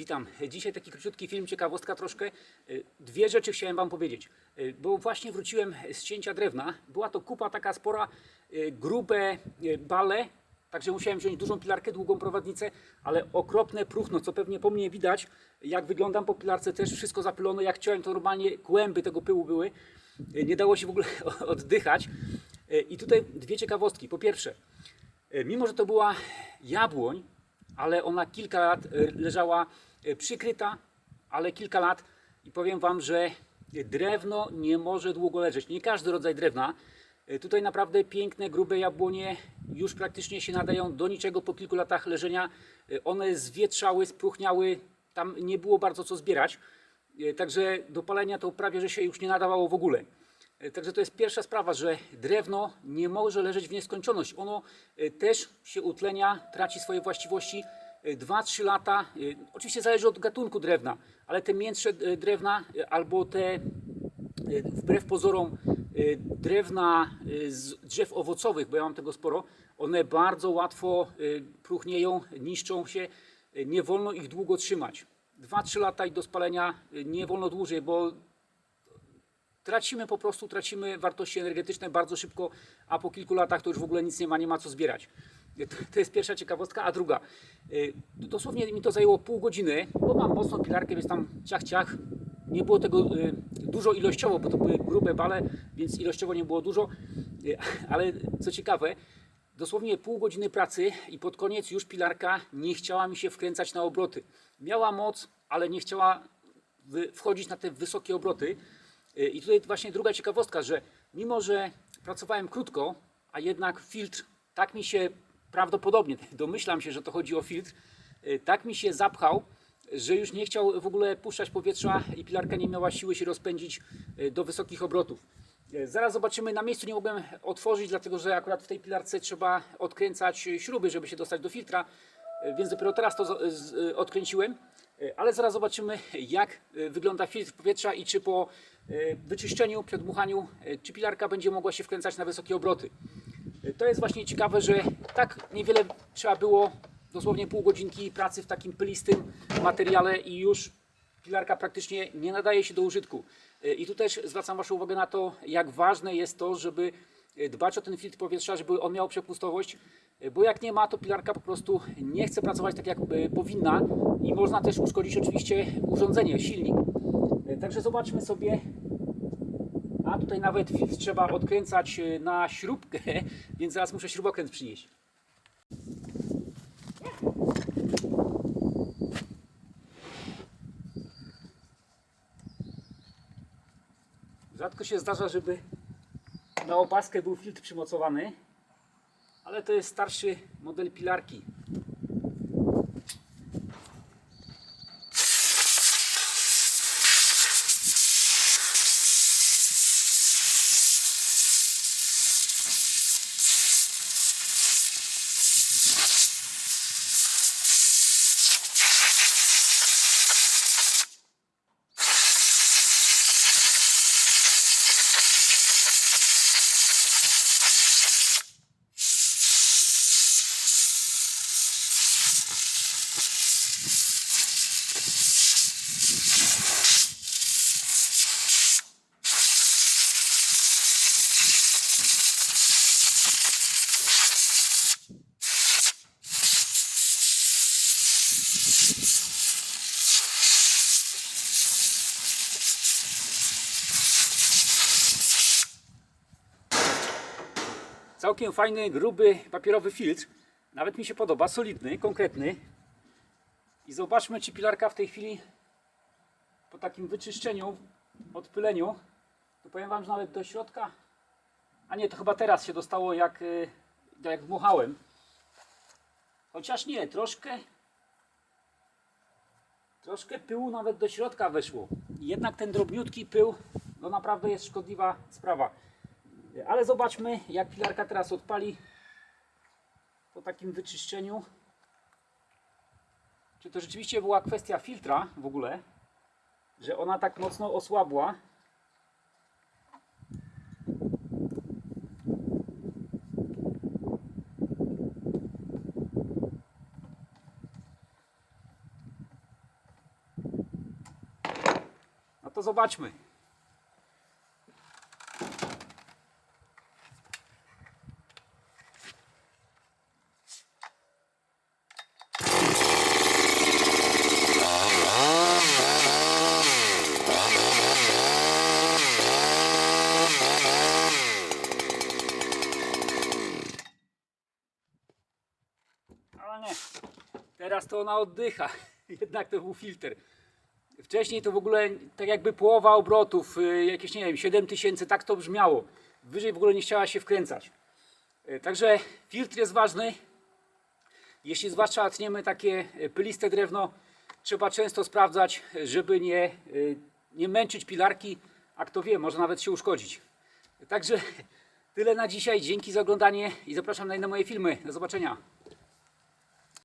Witam. Dzisiaj taki króciutki film, ciekawostka troszkę. Y, Dwie rzeczy chciałem Wam powiedzieć. Y, Bo właśnie wróciłem z cięcia drewna. Była to kupa taka spora, y, grube bale, także musiałem wziąć dużą pilarkę, długą prowadnicę, ale okropne próchno, co pewnie po mnie widać, jak wyglądam po pilarce też, wszystko zapylone, jak chciałem, to normalnie kłęby tego pyłu były. Nie dało się w ogóle oddychać. I tutaj dwie ciekawostki. Po pierwsze, mimo że to była jabłoń, ale ona kilka lat leżała przykryta, ale kilka lat i powiem Wam, że drewno nie może długo leżeć. Nie każdy rodzaj drewna. E, Tutaj naprawdę piękne, grube jabłonie już praktycznie się nadają do niczego po kilku latach leżenia. E, One zwietrzały, spróchniały, tam nie było bardzo co zbierać. E, Także do palenia to prawie, że się już nie nadawało w ogóle. E, Także to jest pierwsza sprawa, że drewno nie może leżeć w nieskończoność. Ono e, też się utlenia, traci swoje właściwości. 2-3 lata, e, oczywiście zależy od gatunku drewna, ale te miętsze e, drewna e, albo te e, wbrew pozorom e, drewna e, z drzew owocowych, bo ja mam tego sporo, one bardzo łatwo e, próchnieją, niszczą się, e, nie wolno ich długo trzymać. 2-3 lata i do spalenia e, nie wolno dłużej, bo tracimy po prostu, tracimy wartości energetyczne bardzo szybko, a po kilku latach to już w ogóle nic nie ma, nie ma co zbierać. To- jest pierwsza ciekawostka, a druga. y, Dosłownie mi to zajęło pół godziny, bo mam mocną pilarkę, więc tam ciach, ciach. Nie było tego y, dużo ilościowo, bo to były grube bale, więc ilościowo nie było dużo. Y, Ale co ciekawe, dosłownie pół godziny pracy i pod koniec już pilarka nie chciała mi się wkręcać na obroty. Miała moc, ale nie chciała wchodzić na te wysokie obroty. I tutaj właśnie druga ciekawostka, że mimo, że pracowałem krótko, a jednak filtr tak mi się prawdopodobnie, domyślam się, że to chodzi o filtr, y, tak mi się zapchał, że już nie chciał w ogóle puszczać powietrza i pilarka nie miała siły się rozpędzić y, do wysokich obrotów. Y, Zaraz zobaczymy, na miejscu nie mogłem otworzyć, dlatego że akurat w tej pilarce trzeba odkręcać śruby, żeby się dostać do filtra, więc dopiero teraz to odkręciłem. Ale zaraz zobaczymy, jak wygląda filtr powietrza i czy po wyczyszczeniu, przedmuchaniu, czy pilarka będzie mogła się wkręcać na wysokie obroty. To jest właśnie ciekawe, że tak niewiele trzeba było, dosłownie pół godzinki pracy w takim pylistym materiale i już pilarka praktycznie nie nadaje się do użytku. Y, I tu też zwracam Waszą uwagę na to, jak ważne jest to, żeby y, dbać o ten filtr powietrza, żeby on miał przepustowość, y, bo jak nie ma, to pilarka po prostu nie chce pracować tak, jak powinna i można też uszkodzić oczywiście urządzenie, silnik. Także zobaczmy sobie, a tutaj nawet trzeba odkręcać y, na śrubkę, więc zaraz muszę śrubokręt przynieść. Rzadko się zdarza, żeby na opaskę był filtr przymocowany, ale to jest starszy model pilarki. Całkiem fajny, gruby, papierowy filtr. Nawet mi się podoba, solidny, konkretny. I zobaczmy, czy pilarka w tej chwili po takim wyczyszczeniu, odpyleniu, to powiem Wam, że nawet do środka, a nie, to chyba teraz się dostało, jak, y, jak dmuchałem. Chociaż nie, troszkę, troszkę pyłu nawet do środka weszło. Jednak ten drobniutki pył, no naprawdę jest szkodliwa sprawa. Ale zobaczmy, jak pilarka teraz odpali po takim wyczyszczeniu. Czy to rzeczywiście była kwestia filtra w ogóle, że ona tak mocno osłabła. to zobaczmy. Teraz to ona oddycha. Jednak to był filtr. Wcześniej to w ogóle tak jakby połowa obrotów, y, jakieś nie wiem, 7 tysięcy, tak to brzmiało. Wyżej w ogóle nie chciała się wkręcać. Y, Także filtr jest ważny. Jeśli zwłaszcza tniemy takie y, pyliste drewno, trzeba często sprawdzać, żeby nie, nie męczyć pilarki, a kto wie, może nawet się uszkodzić. Także tyle na dzisiaj. Dzięki za oglądanie i zapraszam na inne moje filmy. Do zobaczenia.